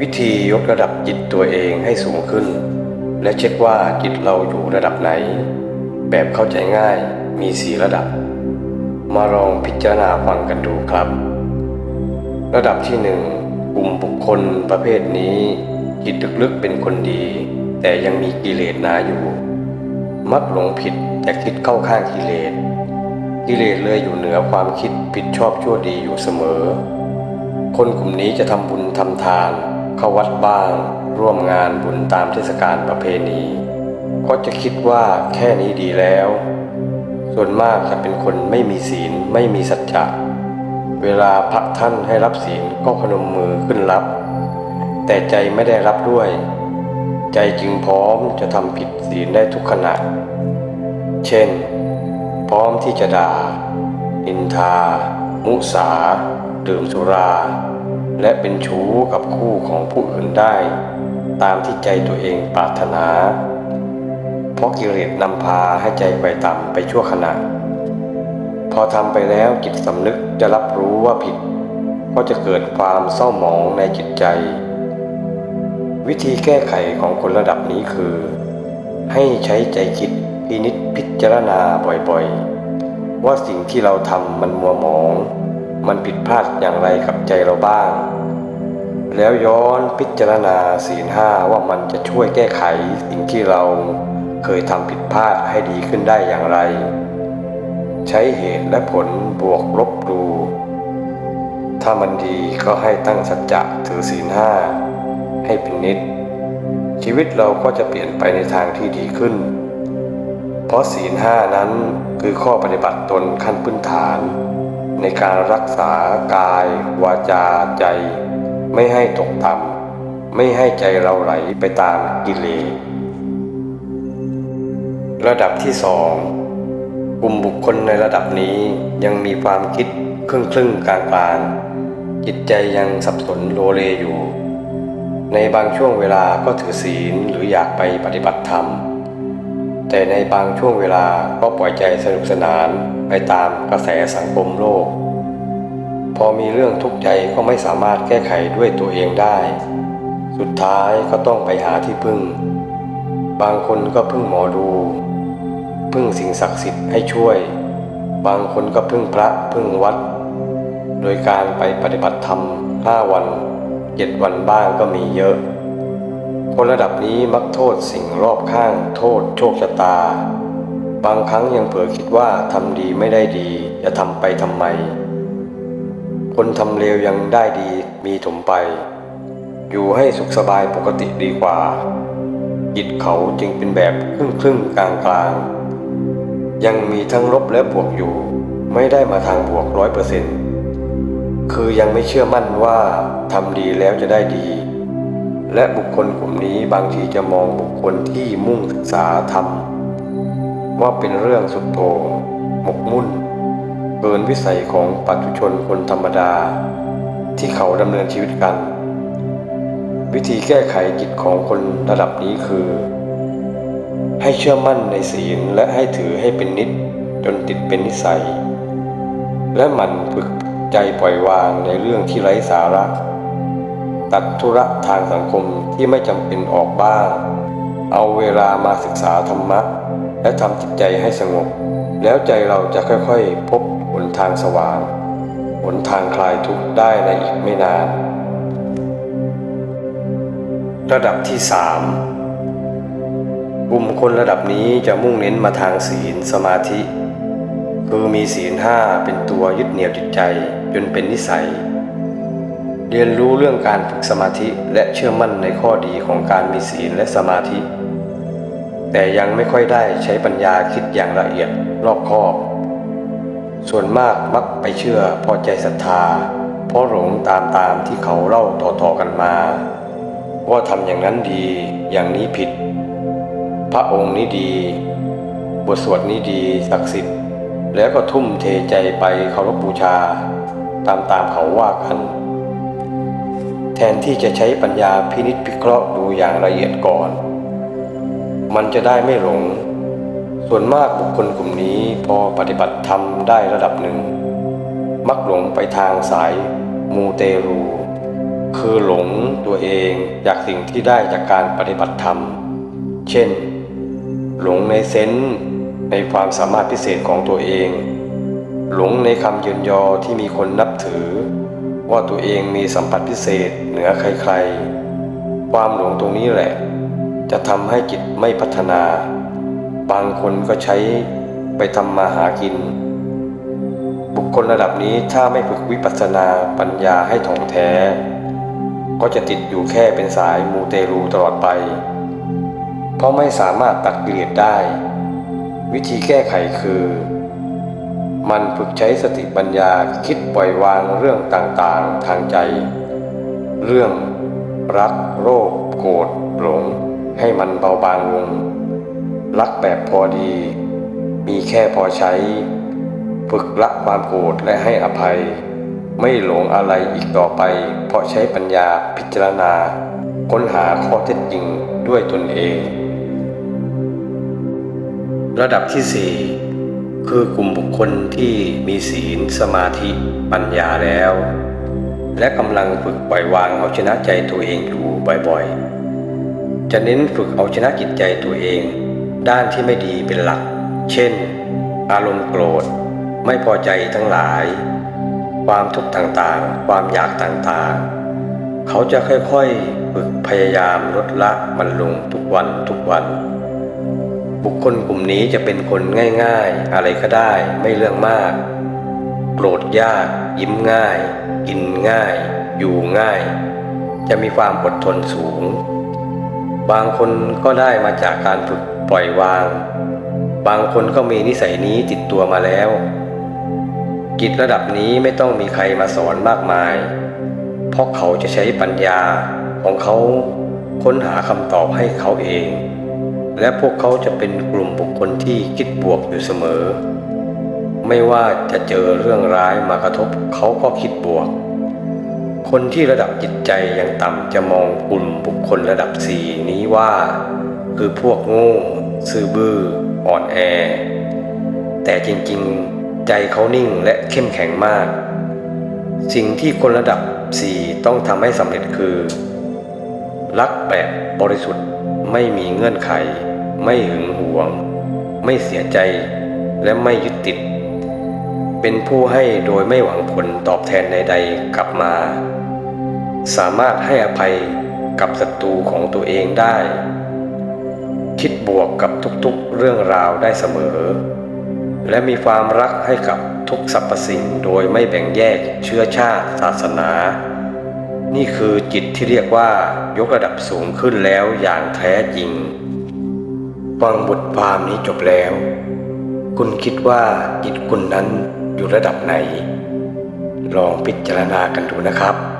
วิธียกระดับจิตตัวเองให้สูงขึ้น และเช็คว่าจิตเราอยู่ระดับไหน แบบเข้าใจง่ายมีสีระดับ มาลองพิจารณาฟังกันดูครับ ระดับที่หนึ่งกลุ่มบุคคลประเภทนี้ จิตลึกๆเป็นคนดี แต่ยังมีกิเลสหนาอยู่ มักหลงผิดแต่คิดเข้าข้างกิเลสกิเลสเลยอยู่เหนือความคิดผิดชอบชั่วดีอยู่เสมอ คนกลุ่มนี้จะทำบุญทำทาน เข้าวัดบ้าง ร่วมงานบุญตามเทศกาลประเพณี ก็จะคิดว่าแค่นี้ดีแล้ว ส่วนมากจะเป็นคนไม่มีศีลไม่มีสัจจะเวลาพระท่านให้รับศีลก็พนมมือขึ้นรับ แต่ใจไม่ได้รับด้วย ใจจึงพร้อมจะทำผิดศีลได้ทุกขณะ เช่น พร้อมที่จะด่านินทา มุสา ดื่มสุรา และเป็นชู้กับคู่ของผู้อื่นได้ ตามที่ใจตัวเองปรารถนา เพราะกิเลสนำพาให้ใจไปต่ำไปชั่วขณะ พอทำไปแล้วจิตสำนึกจะรับรู้ว่าผิด ก็จะเกิดความเศร้าหมองในจิตใจ วิธีแก้ไขของคนระดับนี้คือ ให้ใช้ใจคิดพินิจพิจารณาบ่อยๆ ว่าสิ่งที่เราทำมันมัวหมอง มันผิดพลาดอย่างไรกับใจเราบ้าง แล้วย้อนพิจารณาศีลห้าว่ามันจะช่วยแก้ไขสิ่งที่เราเคยทำผิดพลาดให้ดีขึ้นได้อย่างไร ใช้เหตุและผลบวกลบดู ถ้ามันดีก็ให้ตั้งสัจจะถือศีลห้าให้เป็นนิด ชีวิตเราก็จะเปลี่ยนไปในทางที่ดีขึ้น เพราะศีลห้านั้นคือข้อปฏิบัติตนขั้นพื้นฐาน ในการรักษากายวาจาใจ ไม่ให้ตกต่ำไม่ให้ใจเราไหลไปตามกิเลสระดับที่สองกลุ่มบุคคลในระดับนี้ยังมีความคิดครึ่งครึ่งๆกลางกลางๆจิตใจยังสับสนโลเลอยู่ ในบางช่วงเวลาก็ถือศีลหรืออยากไปปฏิบัติธรรม แต่ในบางช่วงเวลาก็ปล่อยใจสนุกสนานไปตามกระแสสังคมโลก พอมีเรื่องทุกข์ใจก็ไม่สามารถแก้ไขด้วยตัวเองได้ สุดท้ายก็ต้องไปหาที่พึ่ง บางคนก็พึ่งหมอดู พึ่งสิ่งศักดิ์สิทธิ์ให้ช่วย บางคนก็พึ่งพระพึ่งวัด โดยการไปปฏิบัติธรรมห้าวันเจ็ดวันบ้างก็มีเยอะ คนระดับนี้มักโทษสิ่งรอบข้าง โทษโชคชะตา บางครั้งยังเผลอคิดว่าทำดีไม่ได้ดี จะทำไปทำไม คนทำเลวยังได้ดีมีถมไป อยู่ให้สุขสบายปกติดีกว่าจิตเขาจึงเป็นแบบครึ่งครึ่งกลางกลางยังมีทั้งลบและบวกอยู่ ไม่ได้มาทางบวกร้อยเปอร์เซ็นต์คือยังไม่เชื่อมั่นว่าทำดีแล้วจะได้ดี และบุคคลกลุ่มนี้บางทีจะมองบุคคลที่มุ่งศึกษาธรรม ว่าเป็นเรื่องสุดโต่งหมกมุ่น เกินวิสัยของปัจจุชนคนธรรมดา ที่เขาดำเนินชีวิตกัน วิธีแก้ไขจิตของคนระดับนี้คือ ให้เชื่อมั่นในศีลและให้ถือให้เป็นนิดจนติดเป็นนิสัย และหมันฝึกใจปล่อยวางในเรื่องที่ไร้สาระ ตัดธุระทางสังคมที่ไม่จำเป็นออกบ้าง เอาเวลามาศึกษาธรรมะ และทำจิตใจให้สงบ แล้วใจเราจะค่อยๆ พบ ทางสว่างหนทางคลายทุกข์ได้ในอีกไม่นาน ระดับที่สามกลุ่มคนระดับนี้จะมุ่งเน้นมาทางศีลสมาธิ คือมีศีลห้าเป็นตัวยึดเหนี่ยวจิตใจจนเป็นนิสัย เรียนรู้เรื่องการฝึกสมาธิและเชื่อมั่นในข้อดีของการมีศีลและสมาธิ แต่ยังไม่ค่อยได้ใช้ปัญญาคิดอย่างละเอียดรอบคอบ ส่วนมากมักไปเชื่อพอใจศรัทธา เพราะหลงตามตามที่เขาเล่าต่อๆกันมา ว่าทำอย่างนั้นดีอย่างนี้ผิด พระองค์นี้ดี บทสวดนี้ดีศักดิ์สิทธิ์ แล้วก็ทุ่มเทใจไปเคารพบูชา ตามตามเขาว่ากัน แทนที่จะใช้ปัญญาพินิจพิเคราะห์ดูอย่างละเอียดก่อน มันจะได้ไม่หลง ส่วนมากบุคคลกลุ่มนี้พอปฏิบัติธรรมได้ระดับหนึ่ง มักหลงไปทางสายมูเตรู คือหลงตัวเองจากสิ่งที่ได้จากการปฏิบัติธรรม เช่น หลงในเซนส์ในความสามารถพิเศษของตัวเอง หลงในคำยืนยอที่มีคนนับถือ ว่าตัวเองมีสัมผัสพิเศษเหนือใครๆ ความหลงตรงนี้แหละ จะทำให้จิตไม่พัฒนา บางคนก็ใช้ไปทำมาหากิน บุคคลระดับนี้ถ้าไม่ฝึกวิปัสสนาปัญญาให้ถ่องแท้ ก็จะติดอยู่แค่เป็นสายมูเตรูตลอดไป เพราะไม่สามารถตัดกิเลสได้ วิธีแก้ไขคือ มันฝึกใช้สติปัญญาคิดปล่อยวางเรื่องต่างๆทางใจ เรื่องรักโรค โกรธหลงให้มันเบาบางลง รักแบบพอดี มีแค่พอใช้ ฝึกละความโกรธและให้อภัย ไม่หลงอะไรอีกต่อไป เพราะใช้ปัญญาพิจารณา ค้นหาข้อเท็จจริงด้วยตนเอง ระดับที่สี่คือกลุ่มบุคคลที่มีศีลสมาธิปัญญาแล้ว และกำลังฝึกปล่อยวางเอาชนะใจตัวเองอยู่บ่อยๆจะเน้นฝึกเอาชนะจิตใจตัวเอง ด้านที่ไม่ดีเป็นหลัก เช่น อารมณ์โกรธ ไม่พอใจทั้งหลาย ความทุกข์ต่างๆ ความอยากต่างๆ เขาจะค่อยๆ ฝึกพยายามลดละมันลงทุกวันทุกวัน บุคคลกลุ่มนี้จะเป็นคนง่ายๆ อะไรก็ได้ไม่เรื่องมาก โกรธยาก ยิ้มง่าย กินง่าย อยู่ง่าย จะมีความอดทนสูงบางคนก็ได้มาจากการฝึก ปล่อยวาง บางคนก็มีนิสัยนี้ติดตัวมาแล้วจิตระดับนี้ไม่ต้องมีใครมาสอนมากมาย เพราะเขาจะใช้ปัญญาของเขาค้นหาคำตอบให้เขาเอง และพวกเขาจะเป็นกลุ่มบุคคลที่คิดบวกอยู่เสมอ ไม่ว่าจะเจอเรื่องร้ายมากระทบเขาก็คิดบวก คนที่ระดับจิตใจยังต่ำจะมองกลุ่มบุคคลระดับสี่นี้ว่า คือพวกโง่ซื่อบื้ออ่อนแอ แต่จริงๆ ใจเขานิ่งและเข้มแข็งมาก สิ่งที่คนระดับสี่ต้องทำให้สำเร็จคือ รักแบบบริสุทธิ์ไม่มีเงื่อนไข ไม่หึงหวง ไม่เสียใจและไม่ยึดติด เป็นผู้ให้โดยไม่หวังผลตอบแทนใดๆกลับมา สามารถให้อภัยกับศัตรูของตัวเองได้ คิดบวกกับทุกๆเรื่องราวได้เสมอ และมีความรักให้กับทุกสรรพสิ่งโดยไม่แบ่งแยกเชื้อชาติศาสนา นี่คือจิตที่เรียกว่ายกระดับสูงขึ้นแล้วอย่างแท้จริงฟังบทความนี้จบแล้ว คุณคิดว่าจิตคุณนั้นอยู่ระดับไหน ลองพิจารณากันดูนะครับ